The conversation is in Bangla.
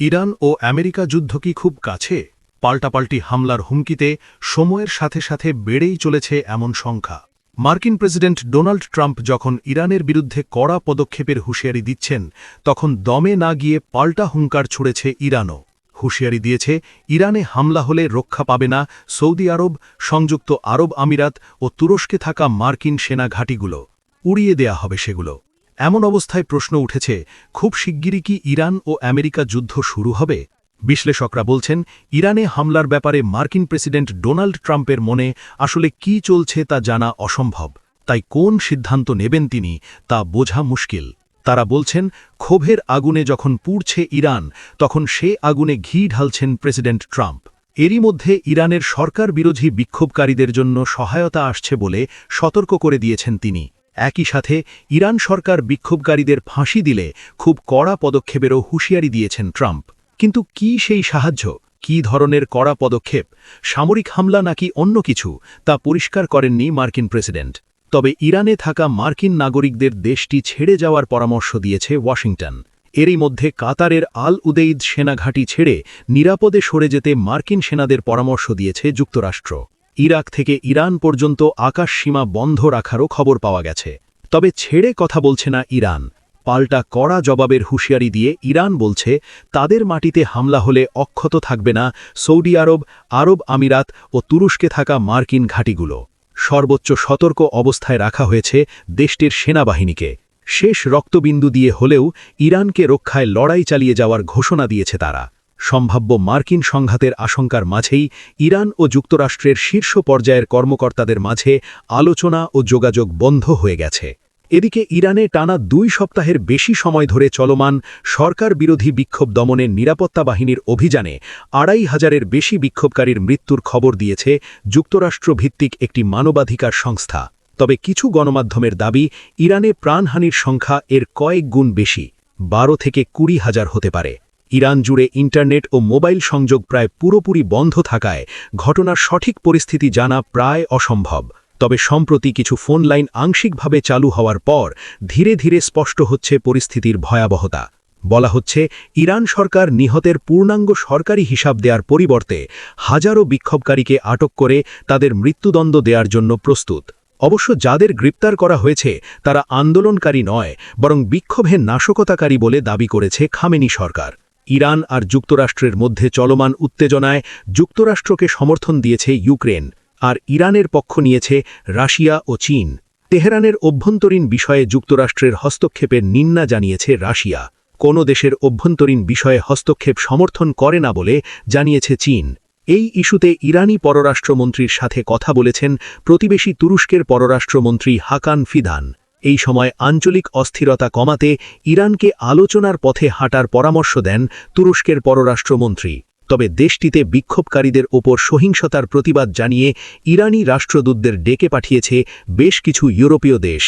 ইরান ও আমেরিকা যুদ্ধ কি খুব কাছে? পাল্টাপাল্টি হামলার হুমকিতে সময়ের সাথে সাথে বেড়েই চলেছে এমন সংখ্যা। মার্কিন প্রেসিডেন্ট ডোনাল্ড ট্রাম্প যখন ইরানের বিরুদ্ধে কড়া পদক্ষেপের হুঁশিয়ারি দিচ্ছেন, তখন দমে না গিয়ে পাল্টা হুঙ্কার ছুড়েছে ইরানও। হুঁশিয়ারি দিয়েছে, ইরানে হামলা হলে রক্ষা পাবে না সৌদি আরব, সংযুক্ত আরব আমিরাত ও তুরস্কে থাকা মার্কিন সেনা ঘাঁটিগুলো। উড়িয়ে দেয়া হবে সেগুলো। এমন অবস্থায় প্রশ্ন উঠেছে, খুব শিগগিরই কি ইরান ও আমেরিকা যুদ্ধ শুরু হবে? বিশ্লেষকরা বলছেন, ইরানে হামলার ব্যাপারে মার্কিন প্রেসিডেন্ট ডোনাল্ড ট্রাম্পের মনে আসলে কি চলছে তা জানা অসম্ভব। তাই কোন সিদ্ধান্ত নেবেন তিনি তা বোঝা মুশকিল। তারা বলছেন, ক্ষোভের আগুনে যখন পুড়ছে ইরান, তখন সে আগুনে ঘি ঢালছেন প্রেসিডেন্ট ট্রাম্প। এরই মধ্যে ইরানের সরকার বিরোধী বিক্ষোভকারীদের জন্য সহায়তা আসছে বলে সতর্ক করে দিয়েছেন তিনি। একই সাথে ইরান সরকার বিক্ষোভকারীদের ফাঁসি দিলে খুব কড়া পদক্ষেপেরও হুঁশিয়ারি দিয়েছেন ট্রাম্প। কিন্তু কি সেই সাহায্য? কি ধরনের কড়া পদক্ষেপ? সামরিক হামলা নাকি অন্য কিছু? তা পরিষ্কার করেননি মার্কিন প্রেসিডেন্ট। তবে ইরানে থাকা মার্কিন নাগরিকদের দেশটি ছেড়ে যাওয়ার পরামর্শ দিয়েছে ওয়াশিংটন। এরই মধ্যে কাতারের আল উদেইদ সেনাঘাঁটি ছেড়ে নিরাপদে সরে যেতে মার্কিন সেনাদের পরামর্শ দিয়েছে যুক্তরাষ্ট্র। ইরাক থেকে ইরান পর্যন্ত আকাশ সীমা বন্ধ রাখারও খবর পাওয়া গেছে। তবে ছেড়ে কথা বলছে না ইরান। পাল্টা কড়া জবাবের হুঁশিয়ারি দিয়ে ইরান বলছে, তাদের মাটিতে হামলা হলে অক্ষত থাকবে না সৌদি আরব আরব আমিরাত ও তুরস্কে থাকা মার্কিন ঘাঁটিগুলো। সর্বোচ্চ সতর্ক অবস্থায় রাখা হয়েছে দেশটির সেনাবাহিনীকে। শেষ রক্তবিন্দু দিয়ে হলেও ইরানকে রক্ষায় লড়াই চালিয়ে যাওয়ার ঘোষণা দিয়েছে তারা। সম্ভাব্য মার্কিন সংঘাতের আশঙ্কার মাঝেই ইরান ও যুক্তরাষ্ট্রের শীর্ষ পর্যায়ের কর্মকর্তাদের মাঝে আলোচনা ও যোগাযোগ বন্ধ হয়ে গেছে। এদিকে ইরানে টানা দুই সপ্তাহের বেশি সময় ধরে চলমান সরকার বিরোধী বিক্ষোভ দমনের নিরাপত্তা বাহিনীর অভিযানে আড়াই হাজারের বেশি বিক্ষোভকারীর মৃত্যুর খবর দিয়েছে যুক্তরাষ্ট্রভিত্তিক একটি মানবাধিকার সংস্থা। তবে কিছু গণমাধ্যমের দাবি, ইরানে প্রাণহানির সংখ্যা এর কয়েক গুণ বেশি, বারো থেকে কুড়ি হাজার হতে পারে। ইরান জুড়ে ইন্টারনেট ও মোবাইল সংযোগ প্রায় পুরোপুরি বন্ধ থাকায় ঘটনার সঠিক পরিস্থিতি জানা প্রায় অসম্ভব। তবে সম্প্রতি কিছু ফোন লাইন আংশিকভাবে চালু হওয়ার পর ধীরে ধীরে স্পষ্ট হচ্ছে পরিস্থিতির ভয়াবহতা। বলা হচ্ছে, ইরান সরকার নিহতের পূর্ণাঙ্গ সরকারি হিসাব দেওয়ার পরিবর্তে হাজারো বিক্ষোভকারীকে আটক করে তাদের মৃত্যুদণ্ড দেওয়ার জন্য প্রস্তুত। অবশ্য যাদের গ্রেপ্তার করা হয়েছে, তারা আন্দোলনকারী নয়, বরং বিক্ষোভের নাশকতাকারী বলে দাবি করেছে খামেনি সরকার। ইরান আর যুক্তরাষ্ট্রের মধ্যে চলমান উত্তেজনায় যুক্তরাষ্ট্রকে সমর্থন দিয়েছে ইউক্রেন, আর ইরানের পক্ষ নিয়েছে রাশিয়া ও চীন। তেহরানের অভ্যন্তরীণ বিষয়ে যুক্তরাষ্ট্রের হস্তক্ষেপের নিন্না জানিয়েছে রাশিয়া। কোনো দেশের অভ্যন্তরীণ বিষয়ে হস্তক্ষেপ সমর্থন করে না বলে জানিয়েছে চীন। এই ইস্যুতে ইরানি পররাষ্ট্রমন্ত্রীর সাথে কথা বলেছেন প্রতিবেশী তুরস্কের পররাষ্ট্রমন্ত্রী হাকান ফিদান। এই সময় আঞ্চলিক অস্থিরতা কমাতে ইরানকে আলোচনার পথে হাঁটার পরামর্শ দেন তুরস্কের পররাষ্ট্রমন্ত্রী। তবে দেশটিতে বিক্ষোভকারীদের ওপর সহিংসতার প্রতিবাদ জানিয়ে ইরানি রাষ্ট্রদূতদের ডেকে পাঠিয়েছে বেশ কিছু ইউরোপীয় দেশ।